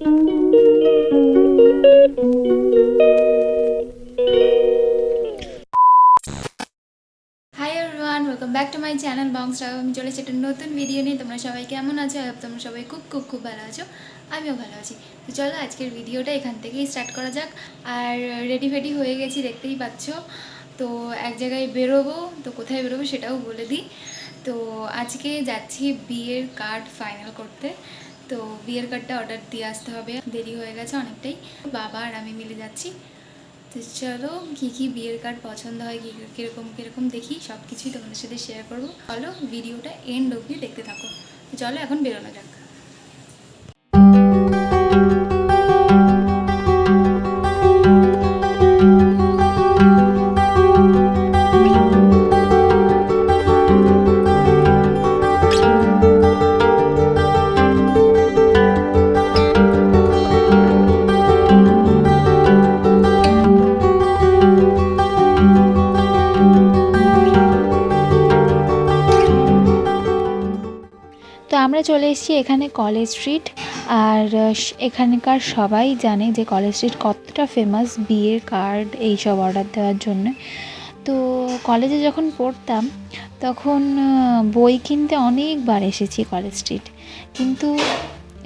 Welcome back to my channel বংস আমি চলে এসেছি একটা নতুন ভিডিও নিয়ে। তোমরা সবাই কেমন আছো? তোমরা সবাই খুব খুব খুব ভালো আছো। আমিও ভালো আছি। তো চলো আজকের ভিডিওটা এখান থেকেই স্টার্ট করা যাক। আর রেডি ফেডি হয়ে গেছি, দেখতেই পাচ্ছ। তো এক জায়গায় বেরোবো, তো কোথায় বেরোবো সেটাও বলে দিই। তো আজকে যাচ্ছি বিয়ের কার্ড ফাইনাল করতে। তো বিয়ের কার্ডটা অর্ডার দিয়ে আসতে হবে। দেরি হয়ে গেছে অনেকটাই। বাবা আর আমি মিলে যাচ্ছি। তো চলো, কী কী বিয়ের কার্ড পছন্দ হয়, কী কীরকম কীরকম দেখি সব কিছুই তোমাদের সাথে শেয়ার করব। চলো ভিডিওটা এন্ড অবধি দেখতে থাকো। চলো, এখন বেরোনো যাক। চলে এসেছি এখানে কলেজ স্ট্রিট। আর এখানকার সবাই জানে যে কলেজ স্ট্রিট কতটা ফেমাস বিয়ের কার্ড এইসব অর্ডার দেওয়ার জন্য। তো কলেজে যখন পড়তাম, তখন বই কিনতে অনেকবার এসেছি কলেজ স্ট্রিট। কিন্তু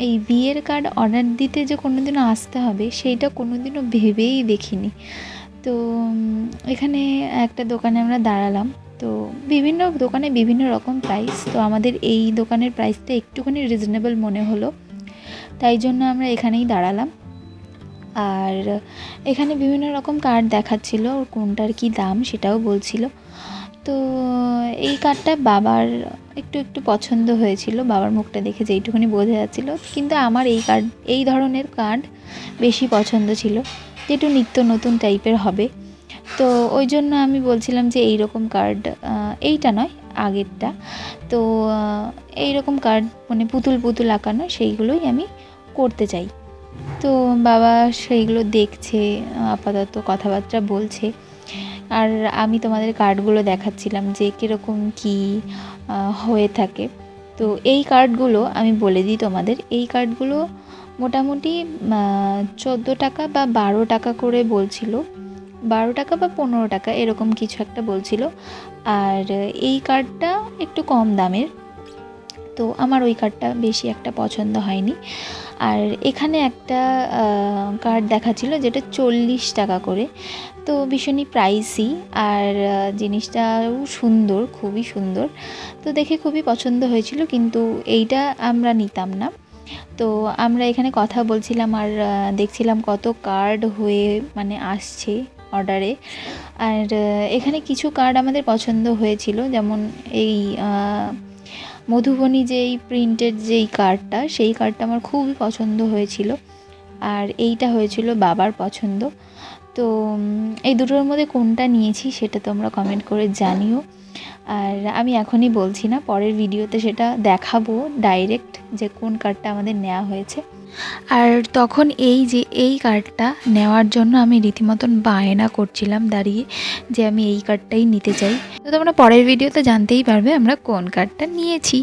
এই বিয়ের কার্ড অর্ডার দিতে যে কোনোদিনও আসতে হবে, সেইটা কোনোদিনও ভেবেই দেখিনি। তো এখানে একটা দোকানে আমরা দাঁড়ালাম। তো বিভিন্ন দোকানে বিভিন্ন রকম প্রাইস তো আমাদের এই দোকানের প্রাইসটা একটুখানি রিজনেবল মনে হলো। তাই জন্য আমরা এখানেই দাঁড়ালাম। আর এখানে বিভিন্ন রকম কার্ড দেখাচ্ছিল, কোনটার কি দাম সেটাও বলছিল। তো এই কার্ডটা বাবার একটু একটু পছন্দ হয়েছিল, বাবার মুখটা দেখে যেইটুকুনি বোঝা যাচ্ছিল। কিন্তু আমার এই কার্ড এই ধরনের কার্ড বেশি পছন্দ ছিল যে একটু নিত্য নতুন টাইপের হবে। তো ওই জন্য আমি বলছিলাম যে এই রকম কার্ড এইটা নয়, আগেরটা। তো এই রকম কার্ড মানে পুতুল পুতুল আঁকানো, সেইগুলোই আমি করতে চাই। তো বাবা সেইগুলো দেখছে, আপাতত কথাবার্তা বলছে। আর আমি তোমাদের কার্ডগুলো দেখাচ্ছিলাম যে কীরকম কী হয়ে থাকে। তো এই কার্ডগুলো আমি বলে দিই তোমাদের, এই কার্ডগুলো মোটামুটি চোদ্দ টাকা বা বারো টাকা করে বলছিল। বারো টাকা বা পনেরো টাকা এরকম কিছু একটা বলছিল। আর এই কার্ডটা একটু কম দামের। তো আমার ওই কার্ডটা বেশি একটা পছন্দ হয়নি। আর এখানে একটা কার্ড দেখাচ্ছিল যেটা চল্লিশ টাকা করে। তো ভীষণই প্রাইসি আর জিনিসটাও সুন্দর, খুবই সুন্দর। তো দেখে খুবই পছন্দ হয়েছিল কিন্তু এইটা আমরা নিতাম না। তো আমরা এখানে কথা বলছিলাম আর দেখছিলাম কত কার্ড হয়ে মানে আসছে। অর্ডারে। আর এখানে কিছু কার্ড আমাদের পছন্দ হয়েছিল, যেমন এই মধুবনী মধুবনী যেই প্রিন্টেড যেই কার্ডটা সেই কার্ডটা আমার খুবই পছন্দ হয়েছিল। আর এইটা হয়েছিল বাবার পছন্দ। তো এই দুটোর মধ্যে কোনটা নিয়েছি সেটা তোমরা কমেন্ট করে জানিও। আর আমি এখনই বলছি না, পরের ভিডিওতে সেটা দেখাবো ডাইরেক্ট যে কোন কার্ডটা আমাদের নেওয়া হয়েছে। আর তখন এই যে এই কার্ডটা নেওয়ার জন্য আমি রীতিমতন বায়না করছিলাম দাঁড়িয়ে যে আমি এই কার্ডটাই নিতে চাই। তো তোমরা পরের ভিডিওতে জানতেই পারবে আমরা কোন কার্ডটা নিয়েছি।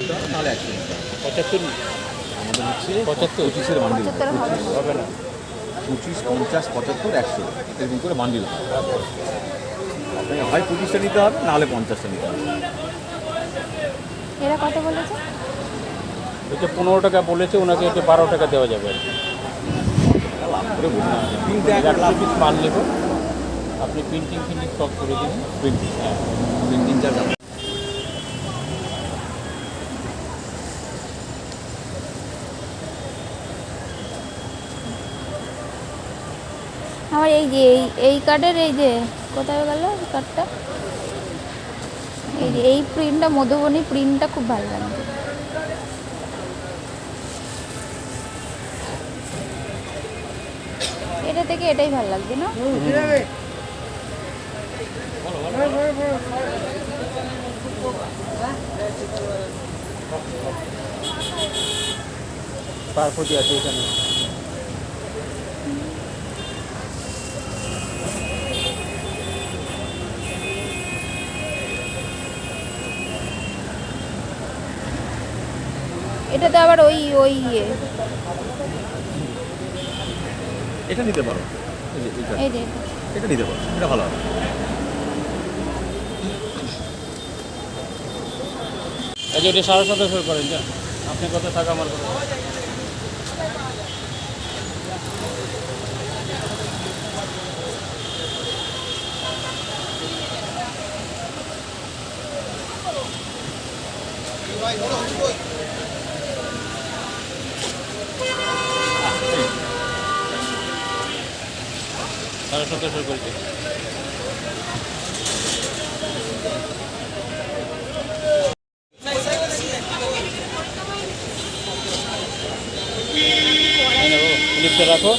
তাহলে একশো পঁচাত্তর আমাদের হচ্ছে পঁচাত্তর। পঁচিশের বান্ডিল। হবে। না। পঁচিশ পঞ্চাশ পঁচাত্তর একশো। এরকম করে বান্ডিল হয় আপনাকে হয় পঁচিশটা নিতে হবে নাহলে পঞ্চাশটা নিতে হবে। এরা কত বলেছে? এটা পনেরো টাকা বলেছে ওনাকে এটা বারো টাকা দেওয়া যাবে আর কি। লাভ করে বলুন তিনটে এক একশো পিস মাল নেব আপনি প্রিন্টিং ফিন্টিং সব করে দিন। প্রিন্টিং হ্যাঁ। প্রিন্টিং চার্জ আমার এই যে এই এই কার্ডের এই যে কোথায় গেল কার্ডটা এই যে এই প্রিন্টটা মধুবনী প্রিন্টটা খুব ভালো লাগছে। এটা থেকে এটাই ভালো লাগছে না? পারপতি আছে এখানে। আবার ওই ওই ইয়ে। এটা নিতে পারো। এই যে এটা এটা নিতে পারো এটা ভালো হবে। এই যে ওটা সাড়ে সতেরোশো করেন যা। আপনি কত টাকা আমার কথা। সাড়ে সতেরোশো করেছে রাখো।